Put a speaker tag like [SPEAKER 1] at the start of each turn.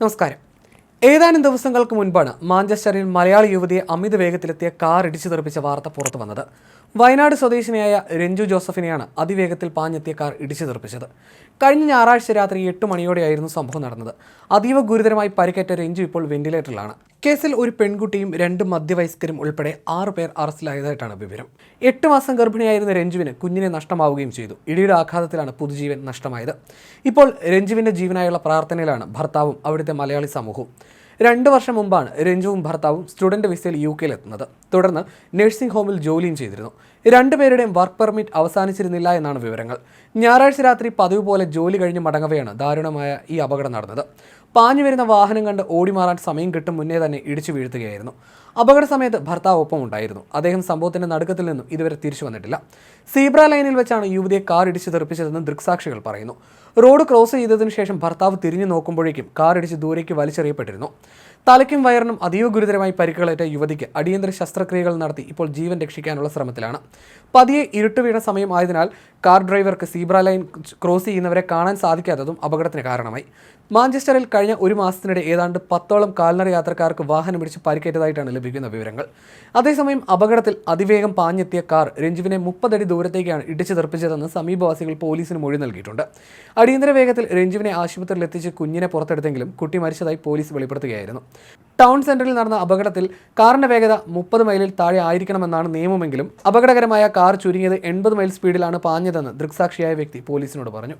[SPEAKER 1] നമസ്കാരം. ഏതാനും ദിവസങ്ങൾക്ക് മുൻപാണ് മാഞ്ചസ്റ്ററിൽ മലയാളി യുവതിയെ അമിത വേഗത്തിലെത്തിയ കാർ ഇടിച്ചു തെറിപ്പിച്ച വാർത്ത പുറത്തു വന്നത്. വയനാട് സ്വദേശിനിയായ രഞ്ജു ജോസഫിനെയാണ് അതിവേഗത്തിൽ പാഞ്ഞെത്തിയ കാർ ഇടിച്ചു തെറിപ്പിച്ചത്. കഴിഞ്ഞ ഞായറാഴ്ച രാത്രി എട്ട് മണിയോടെയായിരുന്നു സംഭവം നടന്നത്. അതീവ ഗുരുതരമായി പരിക്കേറ്റ രഞ്ജു ഇപ്പോൾ വെന്റിലേറ്ററിലാണ്. കേസിൽ ഒരു പെൺകുട്ടിയും രണ്ട് മധ്യവയസ്കരും ഉൾപ്പെടെ ആറ് പേർ അറസ്റ്റിലായതായിട്ടാണ് വിവരം. എട്ട് മാസം ഗർഭിണിയായിരുന്ന രഞ്ജുവിന് കുഞ്ഞിനെ നഷ്ടമാവുകയും ചെയ്തു. ഇടിയുടെ ആഘാതത്തിലാണ് പുതുജീവൻ നഷ്ടമായത്. ഇപ്പോൾ രഞ്ജുവിന്റെ ജീവനായുള്ള പ്രാർത്ഥനയിലാണ് ഭർത്താവും അവിടുത്തെ മലയാളി സമൂഹവും. രണ്ട് വർഷം മുമ്പാണ് രഞ്ജുവും ഭർത്താവും സ്റ്റുഡന്റ് വിസയിൽ യു കെയിൽ എത്തുന്നത്. തുടർന്ന് നഴ്സിംഗ് ഹോമിൽ ജോലിയും ചെയ്തിരുന്നു. രണ്ടുപേരുടെയും വർക്ക് പെർമിറ്റ് അവസാനിച്ചിരുന്നില്ല എന്നാണ് വിവരങ്ങൾ. ഞായറാഴ്ച രാത്രി പതിവ് പോലെ ജോലി കഴിഞ്ഞ് മടങ്ങവെയാണ് ദാരുണമായ ഈ അപകടം നടന്നത്. പാഞ്ഞു വരുന്ന വാഹനം കണ്ട് ഓടിമാറാൻ സമയം കിട്ടും മുന്നേ തന്നെ ഇടിച്ചു വീഴ്ത്തുകയായിരുന്നു. അപകട സമയത്ത് ഭർത്താവ് ഒപ്പം ഉണ്ടായിരുന്നു. അദ്ദേഹം സംഭവത്തിന്റെ നടുക്കത്തിൽ നിന്നും ഇതുവരെ തിരിച്ചു വന്നിട്ടില്ല. സീബ്ര ലൈനിൽ വെച്ചാണ് യുവതിയെ കാർ ഇടിച്ച് തെറിപ്പിച്ചതെന്ന് ദൃക്സാക്ഷികൾ പറയുന്നു. റോഡ് ക്രോസ് ചെയ്തതിനു ശേഷം ഭർത്താവ് തിരിഞ്ഞു നോക്കുമ്പോഴേക്കും കാർ ഇടിച്ച് ദൂരേക്ക് വലിച്ചെറിയപ്പെട്ടിരുന്നു. തലയ്ക്കും വയറിനും അതീവ ഗുരുതരമായി പരിക്കുകളേറ്റ യുവതിക്ക് അടിയന്തര ശസ്ത്രക്രിയകൾ നടത്തി ഇപ്പോൾ ജീവൻ രക്ഷിക്കാനുള്ള ശ്രമത്തിലാണ്. പതിയെ ഇരുട്ട് വീണ സമയം ആയതിനാൽ കാർ ഡ്രൈവർക്ക് സീബ്ര ലൈൻ ക്രോസ് ചെയ്യുന്നവരെ കാണാൻ സാധിക്കാത്തതും അപകടത്തിന് കാരണമായി. മാഞ്ചസ്റ്ററിൽ കഴിഞ്ഞ ഒരു മാസത്തിനിടെ ഏതാണ്ട് പത്തോളം കാൽനട യാത്രക്കാർക്ക് വാഹനം പിടിച്ച് പരിക്കേറ്റതായിട്ടാണ് ലഭിക്കുന്ന വിവരങ്ങൾ. അതേസമയം അപകടത്തിൽ അതിവേഗം പാഞ്ഞെത്തിയ കാർ രഞ്ജുവിനെ മുപ്പതടി ദൂരത്തേക്കാണ് ഇടിച്ചു തെറിപ്പിച്ചതെന്ന് സമീപവാസികൾ പോലീസിന് മൊഴി നൽകിയിട്ടുണ്ട്. അടിയന്തര വേഗത്തിൽ രഞ്ജുവിനെ ആശുപത്രിയിൽ എത്തിച്ച് കുഞ്ഞിനെ പുറത്തെടുത്തെങ്കിലും കുട്ടി മരിച്ചതായി പോലീസ് വെളിപ്പെടുത്തുകയായിരുന്നു. ടൗൺ സെന്ററിൽ നടന്ന അപകടത്തിൽ കാറിന്റെ വേഗത മുപ്പത് മൈലിൽ താഴെ ആയിരിക്കണമെന്നാണ് നിയമമെങ്കിലും അപകടകരമായ കാർ ചുരുങ്ങിയത് എൺപത് മൈൽ സ്പീഡിലാണ് പാഞ്ഞതെന്ന് ദൃക്സാക്ഷിയായ വ്യക്തി പോലീസിനോട് പറഞ്ഞു